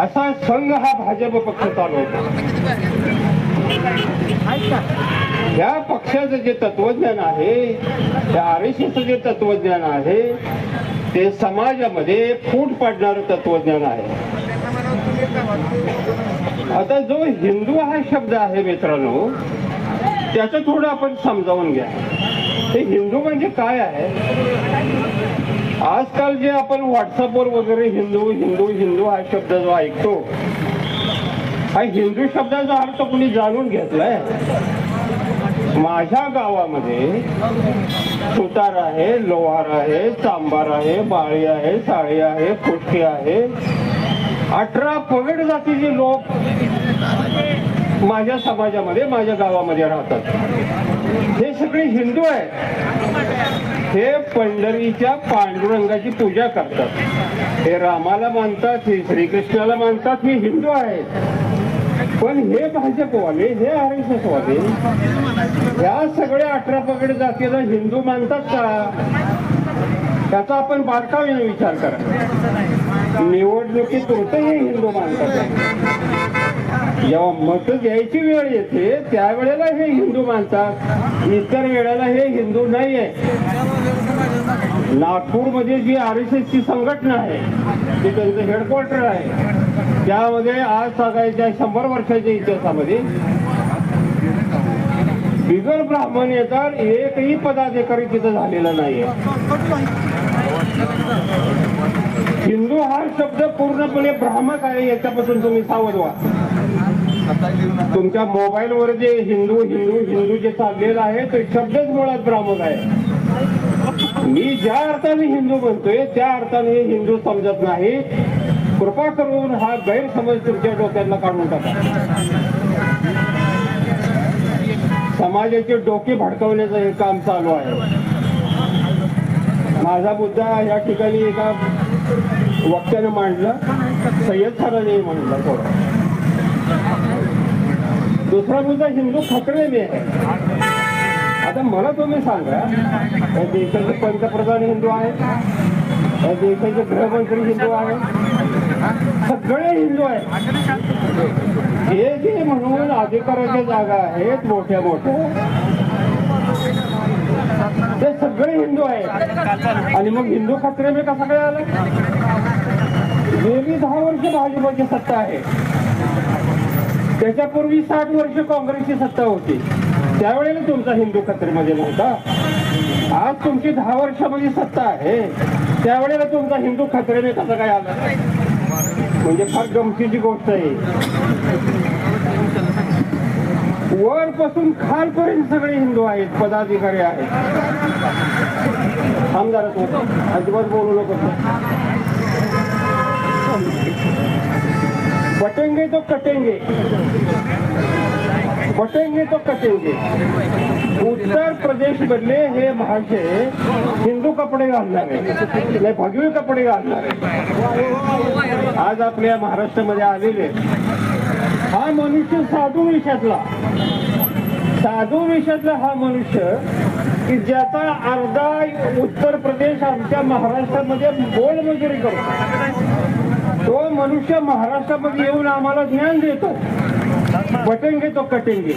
असा संघ हा भाजप पक्ष चालवतो. या पक्षाचं जे तत्वज्ञान आहे त्या आर एस एसचं जे तत्वज्ञान आहे ते समाजामध्ये फूट पाडणारं तत्वज्ञान आहे. आता जो हिंदू हा शब्द आहे मित्रांनो त्याचं थोडं आपण समजावून घ्या. हे हिंदू म्हणजे काय आहे? आजकाल जे आपण व्हॉट्सअपवर वगैरे हिंदू हिंदू हिंदू हा शब्द जो ऐकतो हा हिंदू शब्दाचा अर्थ कुणी जाणून घेतलाय? माझ्या गावामध्ये सुतार आहे लोहार आहे चांबार आहे बाळी आहे साळी आहे फुटकी आहे? अठरा पगड जातीचे लोक माझ्या समाजामध्ये माझ्या गावामध्ये राहतात. हे सगळे हिंदू आहेत. हे पंढरीच्या पांडुरंगाची पूजा करतात. हे रामाला मानतात हे श्रीकृष्णाला मानतात हे हिंदू आहेत. पण हे भाजपवाले हे आर एस एस वाले या सगळ्या अठरा पगड जातीला हिंदू मानतात का? त्याचा आपण बारकावीने विचार करा. निवडणुकीत कोणतेही हिंदू मानतात. जेव्हा मत घ्यायची वेळ येते त्यावेळेला हे हिंदू मानतात. इतर वेळेला हे हिंदू नाही आहे नागपूरमध्ये जी आर एस एस ची संघटना आहे ती त्यांचं हेडक्वार्टर आहे. त्यामध्ये आज सांगायच्या शंभर वर्षाच्या इतिहासामध्ये बिगर ब्राह्मण येतात एकही पदाधिकारी तिथं झालेला नाहीये. हिंदू हा शब्द पूर्णपणे भ्रामक आहे याच्यापासून तुम्ही सावध व्हा. तुमच्या मोबाईलवर जे हिंदू हिंदू हिंदू जे चाललेलं आहे ते शब्दच मुळात भ्रामक आहे. मी ज्या अर्थाने हिंदू म्हणतोय त्या अर्थाने हे हिंदू समजत नाही. कृपा करून हा गैरसमज तुमच्या डोक्यातला काढून टाका. समाजाचे डोके भडकवण्याचं हे काम चालू आहे. माझा मुद्दा या ठिकाणी एका वक्त्याने मांडला. सय्यद सरांनी मांडला थोडा. दुसरा हिंदू ठाकरे मी. आता मला तुम्ही सांगा या देशाचे पंतप्रधान हिंदू आहेत या देशाचे गृहमंत्री हिंदू आहेत सगळे हिंदू आहेत. हे जे म्हणून अधिकाराच्या जागा आहेत मोठ्या मोठ्या ते सगळे हिंदू आहेत. आणि मग हिंदू खात्रे मी कसं काय आलं? गेली दहा वर्ष भाजपची सत्ता आहे. त्याच्यापूर्वी साठ वर्ष काँग्रेसची सत्ता होती. त्यावेळेला तुमचा हिंदू खत्रीमध्ये नव्हता. आज तुमची दहा वर्षामध्ये सत्ता आहे. त्यावेळेला तुमचा हिंदू खत्रेने कसं काय आला म्हणजे फार गमतीची गोष्ट आहे. वरपासून खालपर्यंत सगळे हिंदू आहेत पदाधिकारी आहेत. थांब अजिबात बोलू नको कटेंगे। बटेंगे तो कटेंगे। उत्तर प्रदेश मधले हे भाषे हिंदू कपडे घालणारे नाही भगवे कपडे घालणारे. आज आपल्या महाराष्ट्रामध्ये आलेले हा मनुष्य साधू विषयातला साधू विषयातला हा मनुष्य की ज्याचा अर्धा उत्तर प्रदेश आमच्या महाराष्ट्रामध्ये मोलमजुरी करतो. मनुष्य महाराष्ट्रामध्ये येऊन आम्हाला ज्ञान देतो. बटेंगे तो कटेंगे.